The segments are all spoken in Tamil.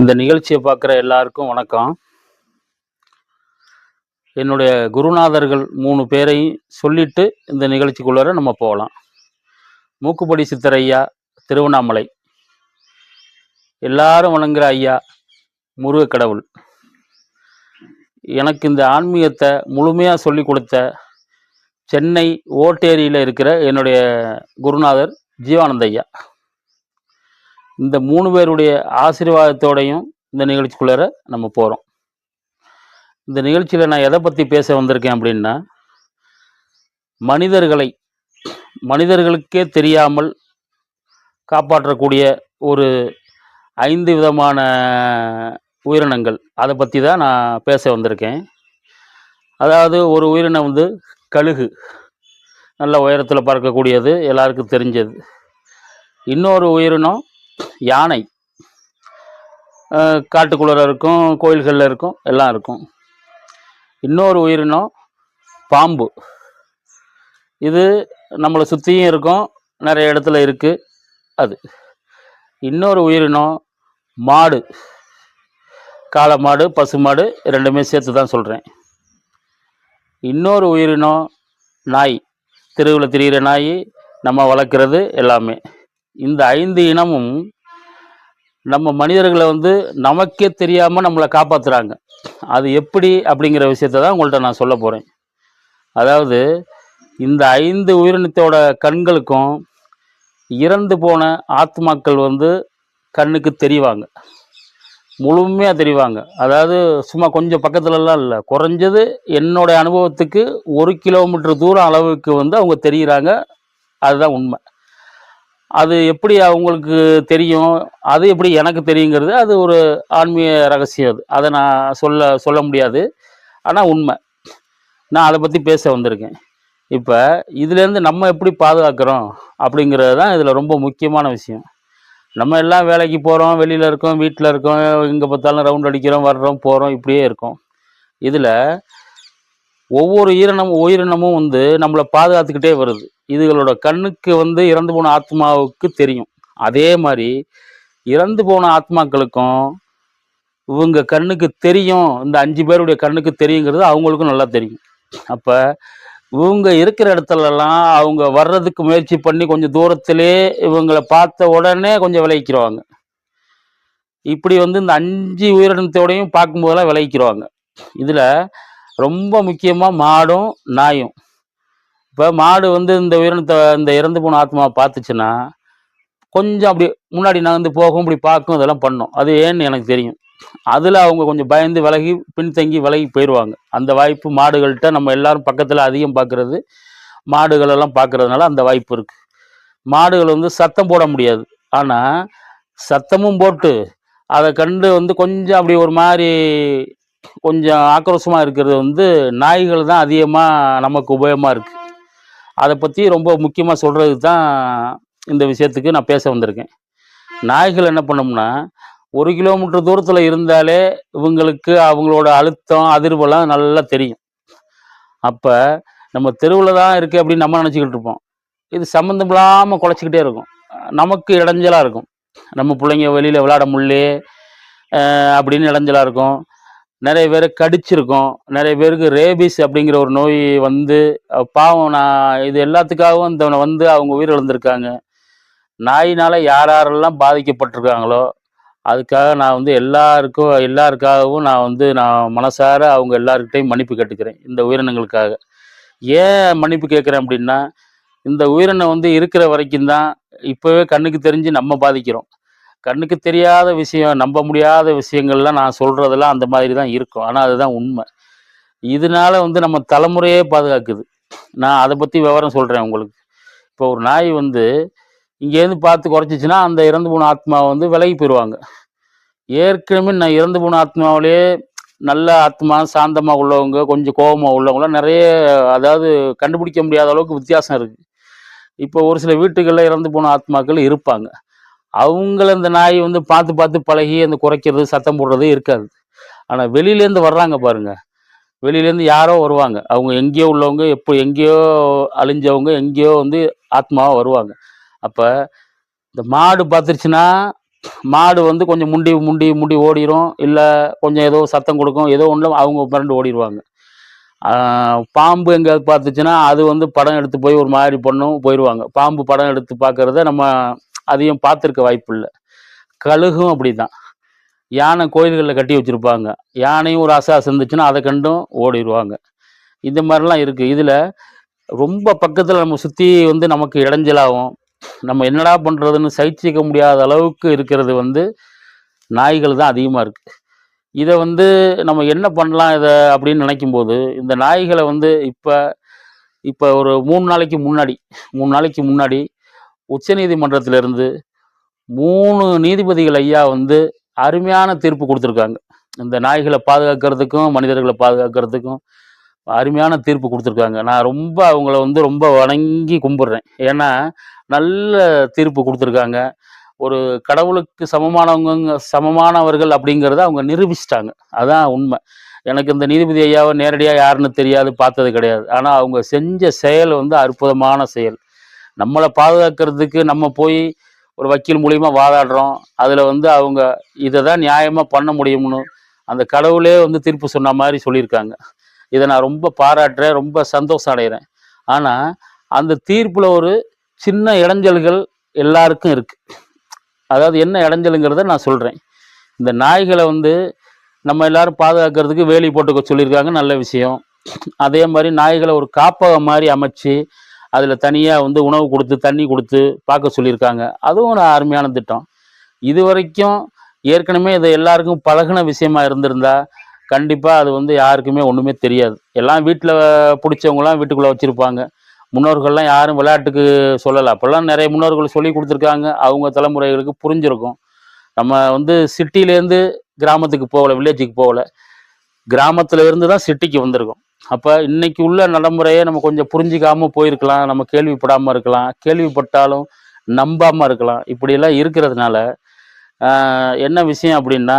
இந்த நிகழ்ச்சியை பார்க்குற எல்லாருக்கும் வணக்கம். என்னுடைய குருநாதர்கள் மூணு பேரையும் சொல்லிட்டு இந்த நிகழ்ச்சிக்குள்ளார நம்ம போகலாம். மூக்குப்படி சித்தரையா திருவண்ணாமலை. எல்லாரும் வணங்குற ஐயா முருக கடவுள் எனக்கு இந்த ஆன்மீகத்தை முழுமையாக சொல்லி கொடுத்த சென்னை ஓட்டேரியில் இருக்கிற என்னுடைய குருநாதர் ஜீவானந்த ஐயா. இந்த மூணு பேருடைய ஆசீர்வாதத்தோடையும் இந்த நிகழ்ச்சிக்குள்ளார நம்ம போகிறோம் இந்த நிகழ்ச்சியில் நான் எதை பற்றி பேச வந்திருக்கேன் அப்படின்னா மனிதர்களை மனிதர்களுக்கே தெரியாமல் காப்பாற்றக்கூடிய ஒரு ஐந்து விதமான உயிரினங்கள். அதை பற்றி தான் நான் பேச வந்திருக்கேன். அதாவது ஒரு உயிரினம் வந்து கழுகு. நல்ல உயரத்தில் பறக்கக்கூடியது எல்லாருக்கும் தெரிஞ்சது. இன்னொரு உயிரினம் யானை. காட்டுக்குள்ளே இருக்கும் கோயில்களில் இருக்கும் எல்லாம் இருக்கும். இன்னொரு உயிரினம் பாம்பு. இது நம்மளை சுற்றியும் இருக்கும் நிறைய இடத்துல இருக்குது அது. இன்னொரு உயிரினம் மாடு. காளை மாடு பசு மாடு ரெண்டுமே சேர்த்து தான் சொல்கிறேன் இன்னொரு உயிரினம் நாய். தெருவில் திரிகிற நாய் நம்ம வளர்க்குறது எல்லாமே. இந்த ஐந்து இனமும் நம்ம மனிதர்களை வந்து நமக்கே தெரியாமல் நம்மளை காப்பாற்றுறாங்க அது எப்படி அப்படிங்கிற விஷயத்த தான் உங்கள்கிட்ட நான் சொல்ல போகிறேன் அதாவது இந்த ஐந்து உயிரினத்தோட கண்களுக்கும் இறந்து போன ஆத்மாக்கள் வந்து கண்ணுக்கு தெரிவாங்க. முழுமையாக தெரிவாங்க. அதாவது சும்மா கொஞ்சம் பக்கத்துலலாம் இல்லை. குறைஞ்சது என்னோட அனுபவத்துக்கு ஒரு கிலோமீட்டர் தூரம் அளவுக்கு வந்து அவங்க தெரிகிறாங்க அதுதான் உண்மை. அது எப்படி அவங்களுக்கு தெரியும்? அது எப்படி எனக்கு தெரியுங்கிறது அது ஒரு ஆன்மீக ரகசியம் அது. அதை நான் சொல்ல சொல்ல முடியாது. ஆனால் உண்மை. நான் அதை பற்றி பேச வந்திருக்கேன். இப்போ இதுலேருந்து நம்ம எப்படி பாதுகாக்கிறோம் அப்படிங்கிறது தான் இதில் ரொம்ப முக்கியமான விஷயம். நம்ம எல்லாம் வேலைக்கு போகிறோம் வெளியில் இருக்கோம் வீட்டில் இருக்கோம் எங்கே பார்த்தாலும் ரவுண்ட் அடிக்கிறோம் வர்றோம் போகிறோம் இப்படியே இருக்கோம். இதில் ஒவ்வொரு ஈரணம் உயிரினமும் வந்து நம்மளை பாதுகாத்துக்கிட்டே வருது. இதுகளோட கண்ணுக்கு வந்து இறந்து போன ஆத்மாவுக்கு தெரியும். அதே மாதிரி இறந்து போன ஆத்மாக்களுக்கும் இவங்க கண்ணுக்கு தெரியும் இந்த அஞ்சு பேருடைய கண்ணுக்கு தெரியுங்கிறது அவங்களுக்கும் நல்லா தெரியும். அப்போ இவங்க இருக்கிற இடத்துலலாம் அவங்க வர்றதுக்கு முயற்சி பண்ணி கொஞ்சம் தூரத்திலே இவங்களை பார்த்த உடனே கொஞ்சம் விளைவிக்கிறவாங்க இப்படி வந்து இந்த அஞ்சு உயிரினத்தோடையும் பார்க்கும்போதெல்லாம் விளைவிக்கிறவாங்க இதில் ரொம்ப முக்கியமாக மாடும் நாயும். இப்போ மாடு வந்து இந்த உயிரினத்தை இந்த இறந்து போன ஆத்மாவை பார்த்துச்சுன்னா கொஞ்சம் அப்படி முன்னாடி நகர்ந்து போகும் இப்படி பார்க்கும் இதெல்லாம் பண்ணும். அது ஏன்னு எனக்கு தெரியும். அதில் அவங்க கொஞ்சம் பயந்து விலகி பின்தங்கி விலகி போயிடுவாங்க அந்த வாய்ப்பு மாடுகள்கிட்ட நம்ம எல்லாரும் பக்கத்தில் அதிகம் பார்க்குறது மாடுகளெல்லாம் பார்க்கறதுனால அந்த வாய்ப்பு இருக்குது மாடுகள் வந்து சத்தம் போட முடியாது. ஆனால் சத்தமும் போட்டு அதை கண்டு வந்து கொஞ்சம் அப்படி ஒரு மாதிரி கொஞ்சம் ஆக்ரோஷமாக இருக்கிறது வந்து நாய்கள் தான் அதிகமாக நமக்கு உபயோகமாக இருக்குது அதை பற்றி ரொம்ப முக்கியமாக சொல்கிறதுக்கு தான் இந்த விஷயத்துக்கு நான் பேச வந்திருக்கேன். நாய்கள் என்ன பண்ணோம்னா ஒரு கிலோமீட்டர் தூரத்தில் இருந்தாலே இவங்களுக்கு அவங்களோட அழுத்தம் அதிர்வெல்லாம் நல்லா தெரியும். அப்போ நம்ம தெருவில் தான் இருக்குது அப்படின்னு நம்ம நினச்சிக்கிட்டு இருப்போம். இது சம்மந்தம் இல்லாமல் குலைச்சிக்கிட்டே இருக்கும். நமக்கு இடைஞ்சலாக இருக்கும். நம்ம பிள்ளைங்க வெளியில் விளையாட முடியல அப்படின்னு இடைஞ்சலாக இருக்கும். நிறைய பேர் கடிச்சிருக்கோம். நிறைய பேருக்கு ரேபிஸ் அப்படிங்கிற ஒரு நோய் வந்து பாவம் நான் இது எல்லாத்துக்காகவும் இந்த வந்து அவங்க உயிர் இழந்திருக்காங்க நாயினால் யார் யாரெல்லாம் பாதிக்கப்பட்டிருக்காங்களோ அதுக்காக நான் வந்து எல்லாருக்கும் எல்லாருக்காகவும் நான் வந்து நான் மனசார அவங்க எல்லாருக்கிட்டையும் மன்னிப்பு கேட்டுக்கிறேன் இந்த உயிரினங்களுக்காக. ஏன் மன்னிப்பு கேட்குறேன் அப்படின்னா இந்த உயிரினம் வந்து இருக்கிற வரைக்கும் தான் இப்போவே கண்ணுக்கு தெரிஞ்சு நம்ம பாதிக்கிறோம். கண்ணுக்கு தெரியாத விஷயம் நம்ப முடியாத விஷயங்கள்லாம் நான் சொல்கிறதெல்லாம் அந்த மாதிரி தான் இருக்கும். ஆனால் அதுதான் உண்மை. இதனால வந்து நம்ம தலைமுறையே பாதுகாக்குது. நான் அதை பற்றி விவரம் சொல்கிறேன் உங்களுக்கு. இப்போ ஒரு நாய் வந்து இங்கேருந்து பார்த்து குறைச்சிச்சின்னா அந்த இறந்து போன ஆத்மாவை வந்து விலகி போயிடுவாங்க ஏற்கனவே நான் இறந்து போன ஆத்மாவிலே நல்ல ஆத்மா சாந்தமாக உள்ளவங்க கொஞ்சம் கோபமாக உள்ளவங்களாம் நிறைய அதாவது கண்டுபிடிக்க முடியாத அளவுக்கு வித்தியாசம் இருக்குது இப்போ ஒரு சில வீட்டுகளில் இறந்து போன ஆத்மாக்கள் இருப்பாங்க. அவங்கள இந்த நாய் வந்து பார்த்து பார்த்து பழகி அந்த குறைக்கிறது சத்தம் போடுறது இருக்காது. ஆனால் வெளியிலேருந்து வர்றாங்க பாருங்க. வெளியிலேருந்து யாரோ வருவாங்க. அவங்க எங்கேயோ உள்ளவங்க எப்போ எங்கேயோ அழிஞ்சவங்க எங்கேயோ வந்து ஆத்மாவாக வருவாங்க. அப்போ இந்த மாடு பார்த்துருச்சுன்னா மாடு வந்து கொஞ்சம் முண்டி முண்டி முண்டி ஓடிரும். இல்லை கொஞ்சம் ஏதோ சத்தம் கொடுக்கும். ஏதோ ஒன்றும் அவங்க மிரண்டு ஓடிடுவாங்க பாம்பு எங்கேயாவது பார்த்துச்சுன்னா அது வந்து படம் எடுத்து போய் ஒரு மாதிரி பண்ணும் போயிடுவாங்க பாம்பு படம் எடுத்து பார்க்குறத நம்ம அதையும் பார்த்துருக்க வாய்ப்பு இல்லை கழுகும் அப்படிதான். யானை கோயில்களில் கட்டி வச்சுருப்பாங்க. யானையும் ஒரு அசாசம் இருந்துச்சுன்னா அதை கண்டும் ஓடிடுவாங்க இந்த மாதிரிலாம் இருக்குது இதில் ரொம்ப பக்கத்தில் நம்ம சுற்றி வந்து நமக்கு இடைஞ்சலாகும். நம்ம என்னடா பண்ணுறதுன்னு சகிச்சிக்க முடியாத அளவுக்கு இருக்கிறது வந்து நாய்கள் தான் அதிகமாக இருக்குது இதை வந்து நம்ம என்ன பண்ணலாம் இதை அப்படின்னு நினைக்கும்போது இந்த நாய்களை வந்து இப்போ இப்போ ஒரு மூணு நாளைக்கு முன்னாடி மூணு நாளைக்கு முன்னாடி உச்சநீதிமன்றத்திலிருந்து மூணு நீதிபதிகள் ஐயா வந்து அருமையான தீர்ப்பு கொடுத்துருக்காங்க. இந்த நாய்களை பாதுகாக்கிறதுக்கும் மனிதர்களை பாதுகாக்கிறதுக்கும் அருமையான தீர்ப்பு கொடுத்துருக்காங்க. நான் ரொம்ப அவங்கள வந்து ரொம்ப வணங்கி கும்பிட்றேன். ஏன்னா நல்ல தீர்ப்பு கொடுத்துருக்காங்க. ஒரு கடவுளுக்கு சமமானவங்க சமமானவர்கள் அப்படிங்கிறத அவங்க நிரூபிச்சிட்டாங்க. அதான் உண்மை. எனக்கு இந்த நீதிபதி ஐயாவை நேரடியாக யாருன்னு தெரியாது பார்த்தது கிடையாது. ஆனால் அவங்க செஞ்ச செயல் வந்து அற்புதமான செயல். நம்மளை பாதுகாக்கிறதுக்கு நம்ம போய் ஒரு வக்கீல் மூலியமாக வாதாடுறோம். அதில் வந்து அவங்க இதை தான் நியாயமாக பண்ண முடியும்னு அந்த கடவுளே வந்து தீர்ப்பு சொன்ன மாதிரி சொல்லியிருக்காங்க. இதை நான் ரொம்ப பாராட்டுறேன் ரொம்ப சந்தோஷம் அடைகிறேன் ஆனால் அந்த தீர்ப்பில் ஒரு சின்ன இடைஞ்சல்கள் எல்லாருக்கும் இருக்குது அதாவது என்ன இடைஞ்சலுங்கிறத நான் சொல்கிறேன் இந்த நாய்களை வந்து நம்ம எல்லாரும் பாதுகாக்கிறதுக்கு வேலி போட்டுக்க சொல்லியிருக்காங்க நல்ல விஷயம். அதே மாதிரி நாய்களை ஒரு காப்பகம் மாதிரி அமைச்சு அதில் தனியாக வந்து உணவு கொடுத்து தண்ணி கொடுத்து பார்க்க சொல்லியிருக்காங்க. அதுவும் ஒரு அருமையான திட்டம். இது வரைக்கும் ஏற்கனவே இது எல்லாருக்கும் பழகுன விஷயமா இருந்திருந்தா கண்டிப்பாக அது வந்து யாருக்குமே ஒன்றுமே தெரியாது. எல்லாம் வீட்டில் பிடிச்சவங்களாம் வீட்டுக்குள்ளே வச்சுருப்பாங்க. முன்னோர்கள்லாம் யாரும் விளையாட்டுக்கு சொல்லலை. அப்போல்லாம் நிறைய முன்னோர்கள் சொல்லி கொடுத்துருக்காங்க. அவங்க தலைமுறைகளுக்கு புரிஞ்சிருக்கும். நம்ம வந்து சிட்டிலேருந்து கிராமத்துக்கு போகல வில்லேஜுக்கு போகல. கிராமத்தில் இருந்து தான் சிட்டிக்கு வந்திருக்கோம். அப்போ இன்னைக்கு உள்ள நடைமுறையை நம்ம கொஞ்சம் புரிஞ்சிக்காமல் போயிருக்கலாம். நம்ம கேள்விப்படாமல் இருக்கலாம். கேள்விப்பட்டாலும் நம்பாமல் இருக்கலாம். இப்படியெல்லாம் இருக்கிறதுனால என்ன விஷயம் அப்படின்னா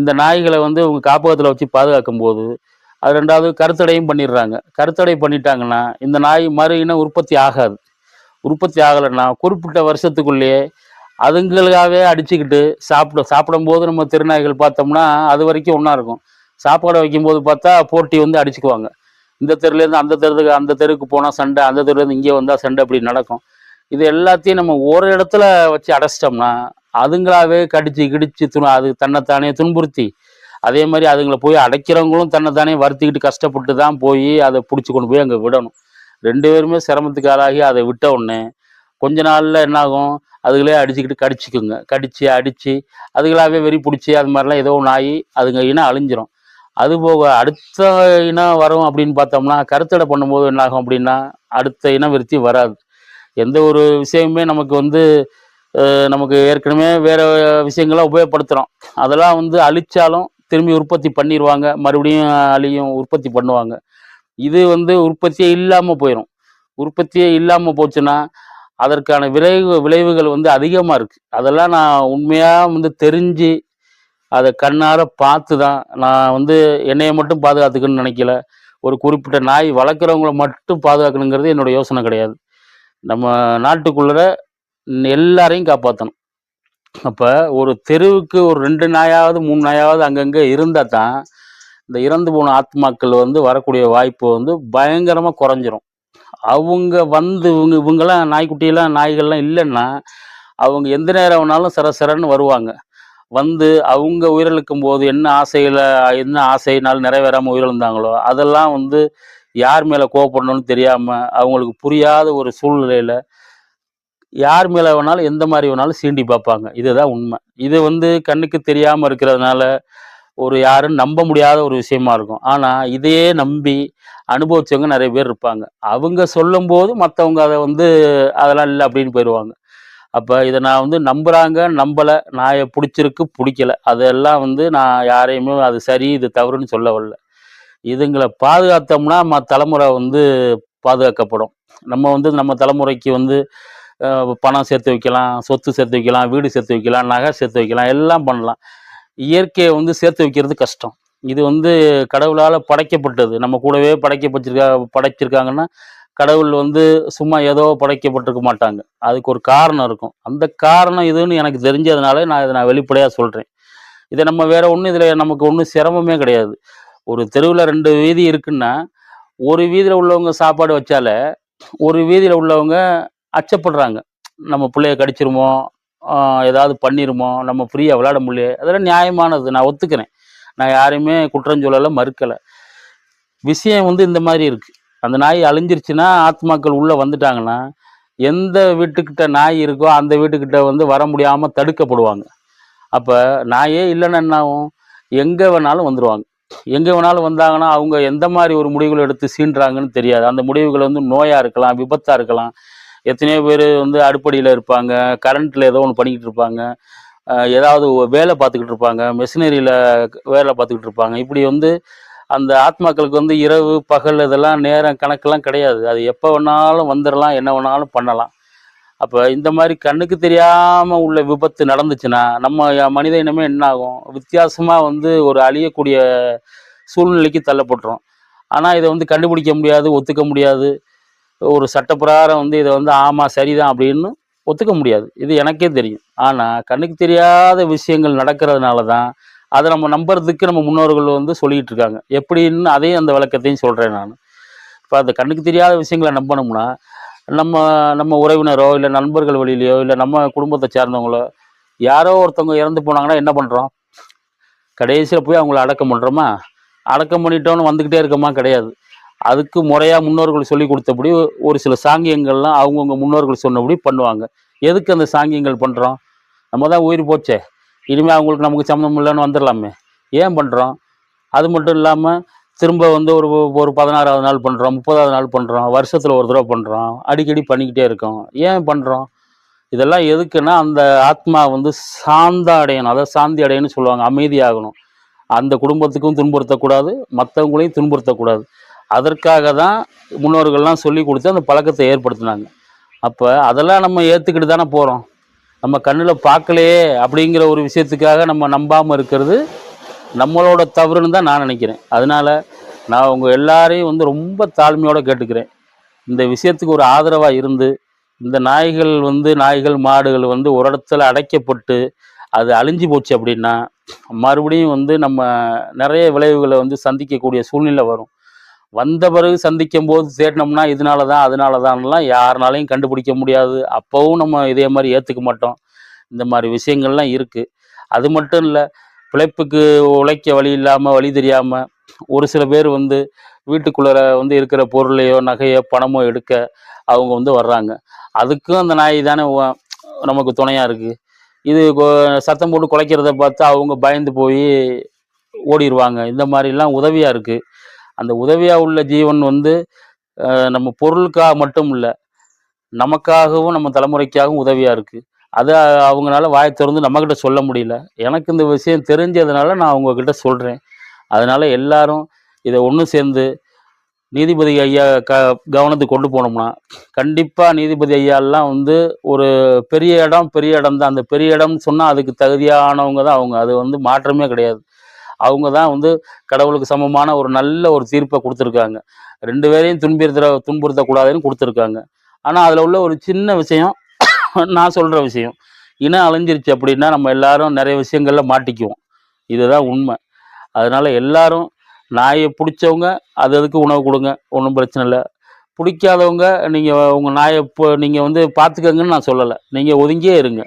இந்த நாய்களை வந்து உங்க காப்பகத்தில் வச்சு பாதுகாக்கும் போது அது ரெண்டாவது கருத்தடையும் பண்ணிடுறாங்க. கருத்தடை பண்ணிட்டாங்கன்னா இந்த நாய் மறு இனம் உற்பத்தி ஆகாது. உற்பத்தி ஆகலைன்னா குறிப்பிட்ட வருஷத்துக்குள்ளேயே அதுங்களுக்காகவே அடிச்சுக்கிட்டு சாப்பிட சாப்பிடும்போது நம்ம திருநாய்கள் பார்த்தோம்னா அது வரைக்கும் ஒன்றா இருக்கும். சாப்பாடு வைக்கும்போது பார்த்தா போட்டி வந்து அடிச்சுக்குவாங்க. இந்த தெருலேருந்து அந்த தெருவுக்கு அந்த தெருவுக்கு போனால் சண்டை அந்த தெருலேருந்து இங்கே வந்தால் சண்டை அப்படி நடக்கும். இது எல்லாத்தையும் நம்ம ஒரு இடத்துல வச்சு அடைச்சிட்டோம்னா அதுங்களாவே கடிச்சு கிடிச்சு துணு அது தன்னைத்தானே துன்புறுத்தி அதே மாதிரி அதுங்களை போய் அடைக்கிறவங்களும் தன்னைத்தானே வருத்திக்கிட்டு கஷ்டப்பட்டு தான் போய் அதை பிடிச்சி கொண்டு போய் அங்கே விடணும். ரெண்டு பேருமே சிரமத்துக்கு ஆளாகி அதை விட்ட உடனே கொஞ்ச நாளில் என்னாகும்? அதுகளே அடிச்சுக்கிட்டு கடிச்சுக்குங்க. கடித்து அடித்து அதுகளாவே வெறி பிடிச்சி அது மாதிரிலாம் ஏதோ ஒன்று ஆகி அதுங்க இனம் அழிஞ்சிரும். அது போக அடுத்த இனம் வரும் அப்படின்னு பார்த்தோம்னா கருத்தடை பண்ணும்போது என்னாகும் அப்படின்னா அடுத்த இனம் விருத்தி வராது. எந்த ஒரு விஷயமுமே நமக்கு வந்து நமக்கு ஏற்கனவே வேறு விஷயங்களை உபயோகப்படுத்துகிறோம் அதெல்லாம் வந்து அழிச்சாலும் திரும்பி உற்பத்தி பண்ணிடுவாங்க மறுபடியும் அழியும் உற்பத்தி பண்ணுவாங்க. இது வந்து உற்பத்தியே இல்லாமல் போயிடும் உற்பத்தியே இல்லாமல் போச்சுன்னா அதற்கான விளைவு விளைவுகள் வந்து அதிகமாக இருக்குது அதெல்லாம் நான் உண்மையாக வந்து தெரிஞ்சு அதை கண்ணார பார்த்து தான் நான் வந்து என்னையை மட்டும் பாதுகாத்துக்கணும்னு நினைக்கல. ஒரு குறிப்பிட்ட நாய் வளர்க்குறவங்கள மட்டும் பாதுகாக்கணுங்கிறது என்னோட யோசனை கிடையாது. நம்ம நாட்டுக்குள்ளே எல்லாரையும் காப்பாற்றணும் அப்போ ஒரு தெருவுக்கு ஒரு ரெண்டு நாயாவது மூணு நாயாவது அங்கங்கே இருந்தால் தான் இந்த இறந்து போன ஆத்மாக்கள் வந்து வரக்கூடிய வாய்ப்பு வந்து பயங்கரமாக குறைஞ்சிரும். அவங்க வந்து இவங்க இவங்கெல்லாம் நாய்க்குட்டியெல்லாம் நாய்கள்லாம் இல்லைன்னா அவங்க எந்த நேரம் வேணாலும் சர சரன்னு வருவாங்க. வந்து அவங்க உயிரிழக்கும் போது என்ன ஆசையில் என்ன ஆசையினால் நிறைவேறாமல் உயிரிழந்தாங்களோ அதெல்லாம் வந்து யார் மேலே கோவப்படணும்னு தெரியாமல் அவங்களுக்கு புரியாத ஒரு சூழ்நிலையில் யார் மேலே வேணாலும் எந்த மாதிரி வேணாலும் சீண்டி பார்ப்பாங்க. இதுதான் உண்மை. இது வந்து கண்ணுக்கு தெரியாமல் இருக்கிறதுனால ஒரு யாரும் நம்ப முடியாத ஒரு விஷயமா இருக்கும். ஆனால் இதையே நம்பி அனுபவிச்சவங்க நிறைய பேர் இருப்பாங்க. அவங்க சொல்லும்போது மற்றவங்க அதை வந்து அதெல்லாம் இல்லை அப்படின்னு போயிடுவாங்க அப்போ இதை நான் வந்து நம்புகிறாங்க நம்பலை நான் பிடிச்சிருக்கு பிடிக்கல. அதெல்லாம் வந்து நான் யாரையுமே அது சரி இது தவறுன்னு சொல்ல வரல. இதுங்களை பாதுகாத்தோம்னா நம்ம தலைமுறை வந்து பாதுகாக்கப்படும். நம்ம வந்து நம்ம தலைமுறைக்கு வந்து பணம் சேர்த்து வைக்கலாம் சொத்து சேர்த்து வைக்கலாம் வீடு சேர்த்து வைக்கலாம் நகை சேர்த்து வைக்கலாம் எல்லாம் பண்ணலாம். இயற்கையை வந்து சேர்த்து வைக்கிறது கஷ்டம். இது வந்து கடவுளால் படைக்கப்பட்டது. நம்ம கூடவே படைக்கப்பட்டிருக்கா படைச்சிருக்காங்கன்னா கடவுள் வந்து சும்மா ஏதோ படைக்கப்பட்டிருக்க மாட்டாங்க. அதுக்கு ஒரு காரணம் இருக்கும். அந்த காரணம் இதுன்னு எனக்கு தெரிஞ்சதுனால நான் இதை நான் வெளிப்படையாக சொல்கிறேன் இதை நம்ம வேற ஒன்றும் இதில் நமக்கு ஒன்றும் சிரமமே கிடையாது. ஒரு தெருவில் ரெண்டு வீதி இருக்குன்னா ஒரு வீதியில் உள்ளவங்க சாப்பாடு வச்சாலே ஒரு வீதியில் உள்ளவங்க அச்சப்படுறாங்க. நம்ம பிள்ளைய கடிச்சிருமோ ஏதாவது பண்ணிருமோ நம்ம ஃப்ரீயாக விளையாட முடியல அதெல்லாம் நியாயமானது. நான் ஒத்துக்கிறேன். நான் யாரையுமே குற்றம் சொல்லலை மறுக்கலை. விஷயம் வந்து இந்த மாதிரி இருக்குது அந்த நாய் அழிஞ்சிருச்சுன்னா ஆத்மாக்கள் உள்ளே வந்துட்டாங்கன்னா எந்த வீட்டுக்கிட்ட நாய் இருக்கோ அந்த வீட்டுக்கிட்ட வந்து வர முடியாமல் தடுக்கப்படுவாங்க. அப்போ நாயே இல்லைன்னா என்ன ஆகும்? எங்கே வேணாலும் வந்துடுவாங்க எங்கே வேணாலும் வந்தாங்கன்னா அவங்க எந்த மாதிரி ஒரு முடிவுகள் எடுத்து சீன்றாங்கன்னு தெரியாது. அந்த முடிவுகள் வந்து நோயாக இருக்கலாம் விபத்தாக இருக்கலாம். எத்தனையோ பேர் வந்து அடுப்படியில் இருப்பாங்க கரண்ட்டில் ஏதோ ஒன்று பண்ணிக்கிட்டு இருப்பாங்க. ஏதாவது வேலை பார்த்துக்கிட்டு இருப்பாங்க மெஷினரியில் வேலை பார்த்துக்கிட்டு இருப்பாங்க. இப்படி வந்து அந்த ஆத்மாக்களுக்கு வந்து இரவு பகல் இதெல்லாம் நேரம் கணக்கெல்லாம் கிடையாது. அது எப்போ வேணாலும் வந்துடலாம் என்ன வேணாலும் பண்ணலாம். அப்போ இந்த மாதிரி கண்ணுக்கு தெரியாமல் உள்ள விபத்து நடந்துச்சுன்னா நம்ம மனித இனமே என்ன ஆகும் வித்தியாசமாக வந்து ஒரு அழியக்கூடிய சூழ்நிலைக்கு தள்ளப்பட்டுரும். ஆனால் இதை வந்து கண்டுபிடிக்க முடியாது ஒத்துக்க முடியாது. ஒரு சட்டப்பிரகாரம் வந்து இதை வந்து ஆமாம் சரிதான் அப்படின்னு ஒத்துக்க முடியாது. இது எனக்கே தெரியும். ஆனால் கண்ணுக்கு தெரியாத விஷயங்கள் நடக்கிறதுனால தான் அதை நம்ம நம்புறதுக்கு நம்ம முன்னோர்கள் வந்து சொல்லிக்கிட்டு இருக்காங்க எப்படின்னு அதையும் அந்த விளக்கத்தையும் சொல்கிறேன் நான். இப்போ அந்த கண்ணுக்கு தெரியாத விஷயங்களை நம்பணும்னா நம்ம நம்ம உறவினரோ இல்லை நண்பர்கள் வழியிலையோ இல்லை நம்ம குடும்பத்தை சேர்ந்தவங்களோ யாரோ ஒருத்தவங்க இறந்து போனாங்கன்னா என்ன பண்ணுறோம் கடைசியில் போய் அவங்கள அடக்கம் பண்ணுறோமா அடக்கம் பண்ணிட்டோன்னு வந்துக்கிட்டே இருக்கோமா? கிடையாது. அதுக்கு முறையாக முன்னோர்கள் சொல்லி கொடுத்தபடி ஒரு சில சாங்கியங்கள்லாம் அவங்கவுங்க முன்னோர்கள் சொன்னபடி பண்ணுவாங்க. எதுக்கு அந்த சாங்கியங்கள் பண்ணுறோம் நம்ம தான் உயிர் போச்சே. இனிமேல் அவங்களுக்கு நமக்கு சம்மந்தம் இல்லைன்னு வந்துடலாமே. ஏன் பண்ணுறோம் அது மட்டும் இல்லாமல் திரும்ப வந்து ஒரு ஒரு பதினாறாவது நாள் பண்ணுறோம் முப்பதாவது நாள் பண்ணுறோம் வருஷத்தில் ஒரு தடவை பண்ணுறோம் அடிக்கடி பண்ணிக்கிட்டே இருக்கோம். ஏன் பண்ணுறோம் இதெல்லாம் எதுக்குன்னா அந்த ஆத்மா வந்து சாந்த அடையணும். அதாவது சாந்தி அடையணும்னு சொல்லுவாங்க. அமைதியாகணும். அந்த குடும்பத்துக்கும் துன்புறுத்தக்கூடாது மற்றவங்களையும் துன்புறுத்தக்கூடாது. அதற்காக தான் முன்னோர்கள்லாம் சொல்லி கொடுத்து அந்த பழக்கத்தை ஏற்படுத்தினாங்க. அப்போ அதெல்லாம் நம்ம ஏற்றுக்கிட்டு தானே போகிறோம் நம்ம கண்ணில் பார்க்கலையே அப்படிங்கிற ஒரு விஷயத்துக்காக நம்ம நம்பாமல் இருக்கிறது நம்மளோட தவறுன்னு தான் நான் நினைக்கிறேன். அதனால நான் உங்கள் எல்லாரையும் வந்து ரொம்ப தாழ்மையோடு கேட்டுக்கிறேன். இந்த விஷயத்துக்கு ஒரு ஆதரவாக இருந்து இந்த நாய்கள் வந்து நாய்கள் மாடுகள் வந்து ஒரு இடத்துல அடைக்கப்பட்டு அது அழிஞ்சு போச்சு அப்படின்னா மறுபடியும் வந்து நம்ம நிறைய விளைவுகளை வந்து சந்திக்கக்கூடிய சூழ்நிலை வரும். வந்த பிறகு சந்திக்கும் போது தேடினோம்னா இதனால தான் அதனால தான்லாம் யாருனாலையும் கண்டுபிடிக்க முடியாது. அப்போவும் நம்ம இதே மாதிரி ஏற்றுக்க மாட்டோம். இந்த மாதிரி விஷயங்கள்லாம் இருக்குது அது மட்டும் இல்லை பிழைப்புக்கு உழைக்க வழி இல்லாமல் வழி தெரியாமல் ஒரு சில பேர் வந்து வீட்டுக்குள்ளே வந்து இருக்கிற பொருளையோ நகையோ பணமோ எடுக்க அவங்க வந்து வர்றாங்க. அதுக்கும் அந்த நாய் தானே நமக்கு துணையாக இருக்குது இது சத்தம் போட்டு குலைக்கிறத பார்த்து அவங்க பயந்து போய் ஓடிடுவாங்க இந்த மாதிரிலாம் உதவியாக இருக்குது அந்த உதவியாக உள்ள ஜீவன் வந்து நம்ம பொருளுக்காக மட்டும் இல்லை நமக்காகவும் நம்ம தலைமுறைக்காகவும் உதவியாக இருக்குது அது அவங்களால வாய் திறந்து நம்மக்கிட்ட சொல்ல முடியல. எனக்கு இந்த விஷயம் தெரிஞ்சதுனால நான் அவங்கக்கிட்ட சொல்கிறேன் அதனால் எல்லாரும் இதை ஒன்று சேர்ந்து நீதிபதி ஐயா க கவனத்துக்கு கொண்டு போனோம்னா கண்டிப்பாக நீதிபதி ஐயாலாம் வந்து ஒரு பெரிய இடம் பெரிய இடம் தான். அந்த பெரிய இடம்னு சொன்னால் அதுக்கு தகுதியானவங்க தான் அவங்க. அது வந்து மாற்றமே கிடையாது. அவங்க தான் வந்து கடவுளுக்கு சமமான ஒரு நல்ல ஒரு தீர்ப்பை கொடுத்துருக்காங்க. ரெண்டு பேரையும் துன்புறுத்த துன்புறுத்தக்கூடாதுன்னு கொடுத்துருக்காங்க. ஆனால் அதில் உள்ள ஒரு சின்ன விஷயம் நான் சொல்கிற விஷயம். இனம் அழிஞ்சிருச்சு அப்படின்னா நம்ம எல்லாரும் நிறைய விஷயங்களில் மாட்டிக்குவோம். இதுதான் உண்மை. அதனால் எல்லாரும் நாயை பிடிச்சவங்க அது அதுக்கு உணவு கொடுங்க. ஒன்றும் பிரச்சனை இல்லை. பிடிக்காதவங்க நீங்கள் உங்கள் நாயை இப்போ நீங்கள் வந்து பார்த்துக்கங்கன்னு நான் சொல்லலை. நீங்கள் ஒதுங்கியே இருங்க.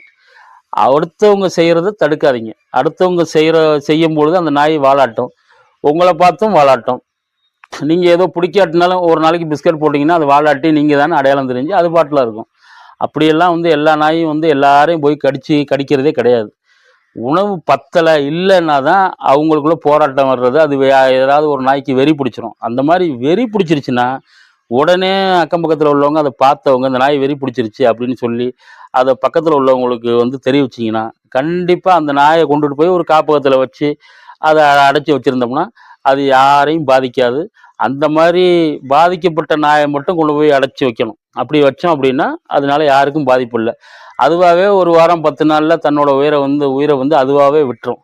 அடுத்தவங்க செய்கிறத தடுக்காதீங்க. அடுத்தவங்க செய்கிற செய்யும் பொழுது அந்த நாய் வாழாட்டும். உங்களை பார்த்தும் வாழாட்டும். நீங்கள் ஏதோ பிடிக்காட்டினாலும் ஒரு நாளைக்கு பிஸ்கட் போட்டிங்கன்னா அது வாலாட்டி நீங்கள் தானே அடையாளம் தெரிஞ்சு அது பாட்டில் இருக்கும். அப்படியெல்லாம் வந்து எல்லா நாயும் வந்து எல்லாரையும் போய் கடிச்சு கடிக்கிறதே கிடையாது. உணவு பத்தலை இல்லைன்னா தான் அவங்களுக்குள்ள போராட்டம் வர்றது. அது வே- ஏதாவது ஒரு நாய்க்கு வெறி பிடிச்சிரும். அந்த மாதிரி வெறி பிடிச்சிருச்சுன்னா உடனே அக்கம் பக்கத்தில் உள்ளவங்க அதை பார்த்தவங்க அந்த நாய் வெறி பிடிச்சிருச்சு அப்படின்னு சொல்லி அதை பக்கத்தில் உள்ளவங்களுக்கு வந்து தெரிவிச்சிங்கன்னா கண்டிப்பாக அந்த நாயை கொண்டுட்டு போய் ஒரு காப்பகத்தில் வச்சு அதை அடைச்சி வச்சுருந்தோம்னா அது யாரையும் பாதிக்காது. அந்த மாதிரி பாதிக்கப்பட்ட நாயை மட்டும் கொண்டு போய் அடைச்சி வைக்கணும். அப்படி வச்சோம் அப்படின்னா அதனால யாருக்கும் பாதிப்பு இல்லை. அதுவாகவே ஒரு வாரம் பத்து நாளில் தன்னோட உயிரை வந்து உயிரை வந்து அதுவாகவே விட்டுரும்.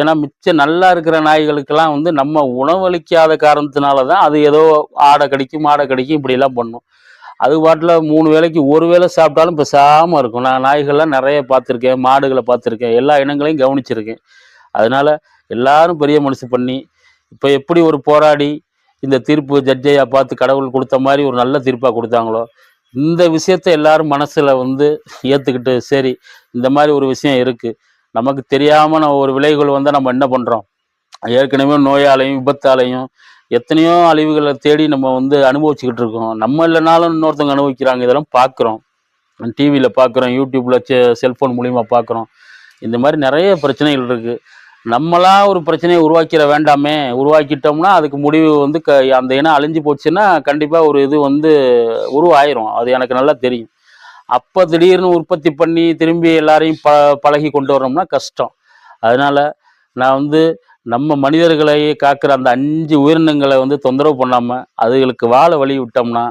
ஏன்னா மிச்சம் நல்லா இருக்கிற நாய்களுக்கெல்லாம் வந்து நம்ம உணவளிக்காத காரணத்தினால தான் அது ஏதோ ஆடை கடிக்கும் மாடை கடிக்கும் இப்படிலாம் பண்ணும். அது பாட்டில் மூணு வேளைக்கு ஒரு வேளை சாப்பிட்டாலும் பெசாமல் இருக்கும். நான் நாய்கள்லாம் நிறைய பார்த்துருக்கேன் மாடுகளை பார்த்துருக்கேன் எல்லா இனங்களையும் கவனிச்சிருக்கேன். அதனால எல்லாரும் பெரிய மனுஷன் பண்ணி இப்போ எப்படி ஒரு போராடி இந்த தீர்ப்பு ஜட்ஜையாக பார்த்து கடவுள் கொடுத்த மாதிரி ஒரு நல்ல தீர்ப்பாக கொடுத்தாங்களோ இந்த விஷயத்த எல்லாரும் மனசில் வந்து ஏற்றுக்கிட்டு சரி இந்த மாதிரி ஒரு விஷயம் இருக்குது நமக்கு தெரியாமல் நம்ம ஒரு விளைவுகள் வந்தால் நம்ம என்ன பண்ணுறோம் ஏற்கனவே நோயாலையும் விபத்தாலையும் எத்தனையோ அழிவுகளை தேடி நம்ம வந்து அனுபவிச்சுக்கிட்டு இருக்கோம். நம்ம இல்லைனாலும் இன்னொருத்தவங்க அனுபவிக்கிறாங்க. இதெல்லாம் பார்க்குறோம் டிவியில் பார்க்குறோம் யூடியூப்பில் செல்ஃபோன் மூலிமா பார்க்குறோம் இந்த மாதிரி நிறைய பிரச்சனைகள் இருக்குது நம்மளா ஒரு பிரச்சனையை உருவாக்கிற வேண்டாமே. உருவாக்கிட்டோம்னா அதுக்கு முடிவு வந்து க அந்த இனம் அழிஞ்சு போச்சுன்னா கண்டிப்பாக ஒரு இது வந்து உருவாயிரும். அது எனக்கு நல்லா தெரியும். அப்போ திடீர்னு உற்பத்தி பண்ணி திரும்பி எல்லாரையும் ப பழகி கொண்டு வரோம்னா கஷ்டம். அதனால் நான் வந்து நம்ம மனிதர்களை காக்கிற அந்த அஞ்சு உயிரினங்களை வந்து தொந்தரவு பண்ணாமல் அதுகளுக்கு வாழ வழி விட்டோம்னா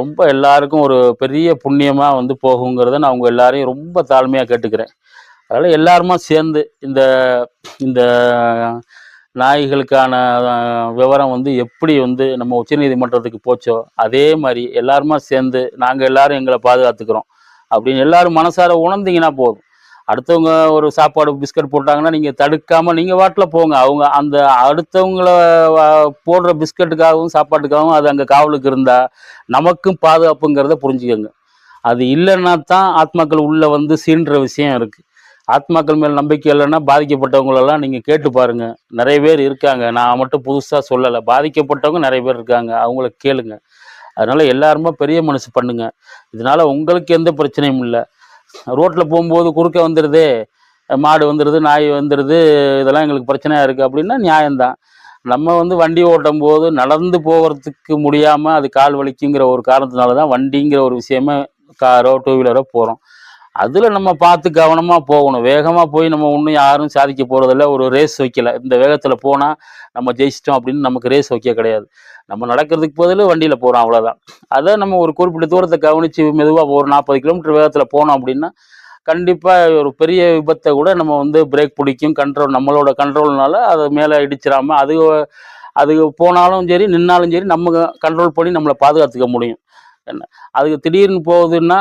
ரொம்ப எல்லாருக்கும் ஒரு பெரிய புண்ணியமாக வந்து போகுங்கிறத நான் உங்கள் எல்லாரையும் ரொம்ப தாழ்மையாக கேட்டுக்கிறேன். அதனால் எல்லாருமா சேர்ந்து இந்த இந்த நாய்களுக்கான விவரம் வந்து எப்படி வந்து நம்ம உச்சநீதிமன்றத்துக்கு போச்சோ அதே மாதிரி எல்லாருமா சேர்ந்து நாங்கள் எல்லாரும் எங்களை பாதுகாத்துக்கிறோம். அப்படின்னு எல்லாரும் மனசார உணர்ந்தீங்கன்னா போதும். அடுத்தவங்க ஒரு சாப்பாடு பிஸ்கட் போட்டாங்கன்னா நீங்கள் தடுக்காமல் நீங்கள் வாட்டில் போங்க. அவங்க அந்த அடுத்தவங்கள போடுற பிஸ்கட்டுக்காகவும் சாப்பாட்டுக்காகவும் அது அங்கே காவலுக்கு இருந்தால் நமக்கும் பாதுகாப்புங்கிறத புரிஞ்சுக்கோங்க. அது இல்லைன்னா தான் ஆத்மாக்கள் உள்ளே வந்து சீன்ற விஷயம் இருக்குது ஆத்மாக்கள் மேல் நம்பிக்கை இல்லைன்னா பாதிக்கப்பட்டவங்களெல்லாம் நீங்கள் கேட்டு பாருங்கள் நிறைய பேர் இருக்காங்க. நான் மட்டும் புதுசாக சொல்லலை. பாதிக்கப்பட்டவங்க நிறைய பேர் இருக்காங்க. அவங்கள கேளுங்க. அதனால் எல்லாருமே பெரிய மனசு பண்ணுங்கள் இதனால உங்களுக்கு எந்த பிரச்சனையும் இல்லை. ரோட்டில் போகும்போது குறுக்க வந்துடுதே மாடு வந்துடுது நாய் வந்துடுது இதெல்லாம் எங்களுக்கு பிரச்சனையாக இருக்குது அப்படின்னா நியாயம்தான். நம்ம வந்து வண்டி ஓட்டும் போது நடந்து போகிறதுக்கு முடியாமல் அது கால் வலிக்குங்கிற ஒரு காரணத்தினால தான் வண்டிங்கிற ஒரு விஷயமே காரோ டூ வீலரோ போகிறோம் அதில் நம்ம பார்த்து கவனமாக போகணும். வேகமாக போய் நம்ம ஒன்றும் யாரும் சாதிக்க போகிறதில்ல ஒரு ரேஸ் வைக்கல. இந்த வேகத்தில் போனால் நம்ம ஜெயிச்சிட்டோம் அப்படின்னு நமக்கு ரேஸ் வைக்க கிடையாது. நம்ம நடக்கிறதுக்கு பதில் வண்டியில் போகிறோம் அவ்வளோதான் அதை நம்ம ஒரு குறிப்பிட்ட தூரத்தை கவனித்து மெதுவாக ஒரு நாற்பது கிலோமீட்டர் வேகத்தில் போனோம் அப்படின்னா கண்டிப்பாக ஒரு பெரிய விபத்தை கூட நம்ம வந்து பிரேக் பிடிக்கும். கண்ட்ரோல் நம்மளோட கண்ட்ரோல்னால அதை மேலே இடிச்சிடாமல் அது அது போனாலும் சரி நின்னாலும் சரி நம்ம கண்ட்ரோல் பண்ணி நம்மளை பாதுகாத்துக்க முடியும். என்ன? அதுக்கு திடீர்னு போகுதுன்னா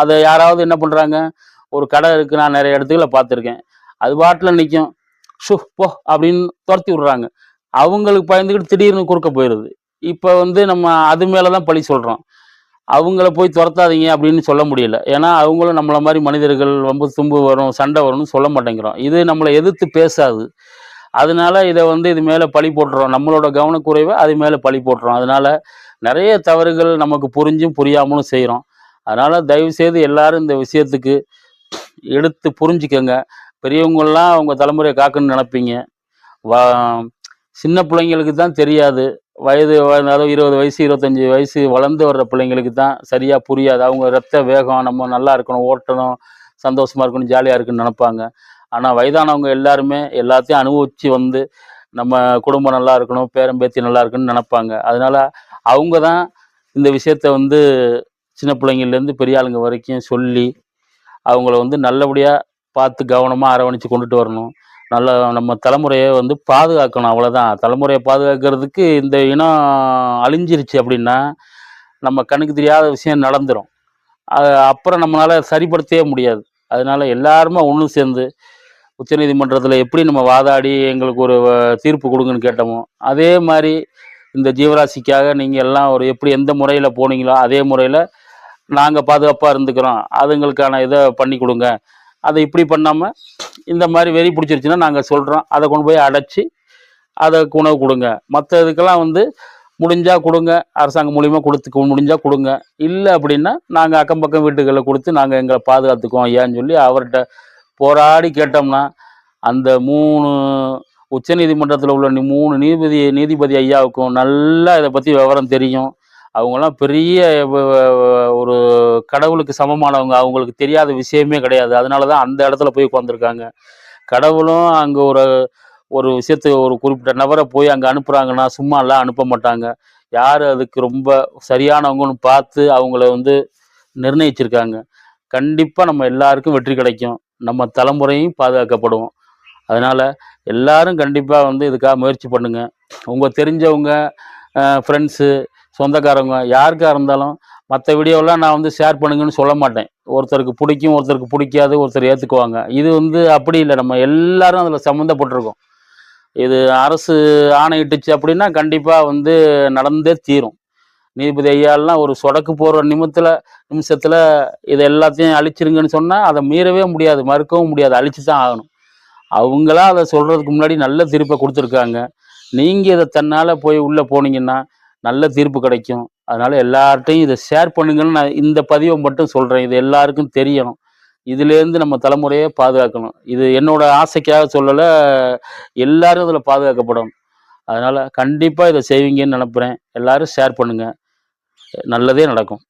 அதை யாராவது என்ன பண்ணுறாங்க ஒரு கடை இருக்குது நான் நிறைய இடத்துக்களை பார்த்துருக்கேன். அது பாட்டில் நிற்கும் ஷு போ அப்படின்னு துரத்தி விட்றாங்க. அவங்களுக்கு பயந்துக்கிட்டு திடீர்னு குறுக்க போயிடுது இப்போ வந்து நம்ம அது மேலே தான் பழி சொல்கிறோம் அவங்கள போய் துரத்தாதீங்க அப்படின்னு சொல்ல முடியல. ஏன்னா அவங்களும் நம்மளை மாதிரி மனிதர்கள் ரொம்ப தும்பு வரும் சண்டை வரும்னு சொல்ல மாட்டேங்கிறோம். இது நம்மளை எதிர்த்து பேசாது. அதனால இதை வந்து இது மேலே பழி போட்டுறோம். நம்மளோட கவனக்குறைவை அது மேலே பழி போட்டுறோம். அதனால நிறைய தவறுகள் நமக்கு புரிஞ்சும் புரியாமலும் செய்கிறோம் அதனால் தயவு செய்து எல்லாரும் இந்த விஷயத்துக்கு எடுத்து புரிஞ்சுக்கோங்க. பெரியவங்கள்லாம் அவங்க தலைமுறையை காக்கணும்னு நினைப்பீங்க. வா சின்ன பிள்ளைங்களுக்கு தான் தெரியாது. வயது அதாவது இருபது வயசு இருபத்தஞ்சி வயசு வளர்ந்து வர்ற பிள்ளைங்களுக்கு தான் சரியாக புரியாது. அவங்க ரத்த வேகம் நம்ம நல்லா இருக்கணும் ஓட்டணும் சந்தோஷமாக இருக்கணும் ஜாலியாக இருக்குன்னு நினைப்பாங்க. ஆனால் வயதானவங்க எல்லாருமே எல்லாத்தையும் அனுபவிச்சு வந்து நம்ம குடும்பம் நல்லா இருக்கணும் பேரம்பேத்தி நல்லா இருக்குன்னு நினைப்பாங்க. அதனால் அவங்க தான் இந்த விஷயத்த வந்து சின்ன பிள்ளைங்கள்லேருந்து பெரிய ஆளுங்க வரைக்கும் சொல்லி அவங்கள வந்து நல்லபடியாக பார்த்து கவனமாக அரவணைச்சு கொண்டுட்டு வரணும். நல்ல நம்ம தலைமுறையை வந்து பாதுகாக்கணும் அவ்வளோதான் தலைமுறையை பாதுகாக்கிறதுக்கு இந்த இனம் அழிஞ்சிருச்சு அப்படின்னா நம்ம கண்ணுக்கு தெரியாத விஷயம் நடந்துடும் அது அப்புறம் நம்மளால் சரிப்படுத்தவே முடியாது. அதனால எல்லாருமே ஒன்று சேர்ந்து உச்சநீதிமன்றத்தில் எப்படி நம்ம வாதாடி எங்களுக்கு ஒரு தீர்ப்பு கொடுங்கன்னு கேட்டோமோ அதே மாதிரி இந்த ஜீவராசிக்காக நீங்கள் எல்லாம் ஒரு எப்படி எந்த முறையில் போனீங்களோ அதே முறையில் நாங்கள் பாதுகாப்பாக இருந்துக்கிறோம். அதுங்களுக்கான இதை பண்ணி கொடுங்க. அதை இப்படி பண்ணாமல் இந்த மாதிரி வெறி பிடிச்சிருச்சுன்னா நாங்கள் சொல்கிறோம் அதை கொண்டு போய் அடைச்சி அதுக்கு உணவு கொடுங்க. மற்ற இதுக்கெல்லாம் வந்து முடிஞ்சால் கொடுங்க. அரசாங்கம் மூலியமாக கொடுத்து முடிஞ்சால் கொடுங்க. இல்லை அப்படின்னா நாங்கள் அக்கம் பக்கம் வீட்டுகளில் கொடுத்து நாங்கள் எங்களை பாதுகாத்துக்குவோம் ஐயான்னு சொல்லி அவர்கிட்ட போராடி கேட்டோம்னா அந்த மூணு உச்சநீதிமன்றத்தில் உள்ள மூணு நீதிபதி நீதிபதி ஐயாவுக்கும் நல்லா இதை பற்றி விவரம் தெரியும். அவங்கெல்லாம் பெரிய ஒரு கடவுளுக்கு சமமானவங்க. அவங்களுக்கு தெரியாத விஷயமே கிடையாது. அதனால தான் அந்த இடத்துல போய் உட்காந்துருக்காங்க கடவுளும் அங்கே ஒரு ஒரு விஷயத்தை ஒரு குறிப்பிட்ட நபரை போய் அங்கே அனுப்புகிறாங்கன்னா சும்மா எல்லாம் அனுப்ப மாட்டாங்க. யார் அதுக்கு ரொம்ப சரியானவங்கன்னு பார்த்து அவங்கள வந்து நிர்ணயிச்சிருக்காங்க. கண்டிப்பாக நம்ம எல்லாருக்கும் வெற்றி கிடைக்கும். நம்ம தலைமுறையும் பாதுகாக்கப்படுவோம். அதனால் எல்லாரும் கண்டிப்பாக வந்து இதுக்காக முயற்சி பண்ணுங்கள் உங்கள் தெரிஞ்சவங்க ஃப்ரெண்ட்ஸு சொந்தக்காரங்க யாருக்காக இருந்தாலும் மற்ற வீடியோலாம் நான் வந்து ஷேர் பண்ணுங்கன்னு சொல்ல மாட்டேன். ஒருத்தருக்கு பிடிக்கும் ஒருத்தருக்கு பிடிக்காது ஒருத்தர் ஏற்றுக்குவாங்க இது வந்து அப்படி இல்லை. நம்ம எல்லாரும் அதில் சம்மந்தப்பட்டிருக்கோம். இது அரசு ஆணையிட்டுச்சு அப்படின்னா கண்டிப்பாக வந்து நடந்தே தீரும். நீதிபதி ஐயாலாம் ஒரு சொடக்கு போகிற நிமித்தில் நிமிஷத்தில் இது எல்லாத்தையும் அழிச்சிருங்கன்னு சொன்னால் அதை மீறவே முடியாது மறுக்கவும் முடியாது. அழிச்சு தான் ஆகணும். அவங்களா அதை சொல்கிறதுக்கு முன்னாடி நல்ல தீர்ப்பை கொடுத்துருக்காங்க. நீங்கள் இதை தன்னால் போய் உள்ளே போனீங்கன்னா நல்ல தீர்ப்பு கிடைக்கும். அதனால் எல்லார்ட்டையும் இதை ஷேர் பண்ணுங்கன்னு நான் இந்த பதிவை மட்டும் சொல்கிறேன் இது எல்லாருக்கும் தெரியணும். இதுலேருந்து நம்ம தலைமுறையை பாதுகாக்கணும். இது என்னோட ஆசைக்காக சொல்லலை எல்லாரும் இதில் பாதுகாக்கப்படணும். அதனால் கண்டிப்பாக இதை செய்வீங்கன்னு நினப்புறேன் எல்லாரும் ஷேர் பண்ணுங்கள் நல்லதே நடக்கும்.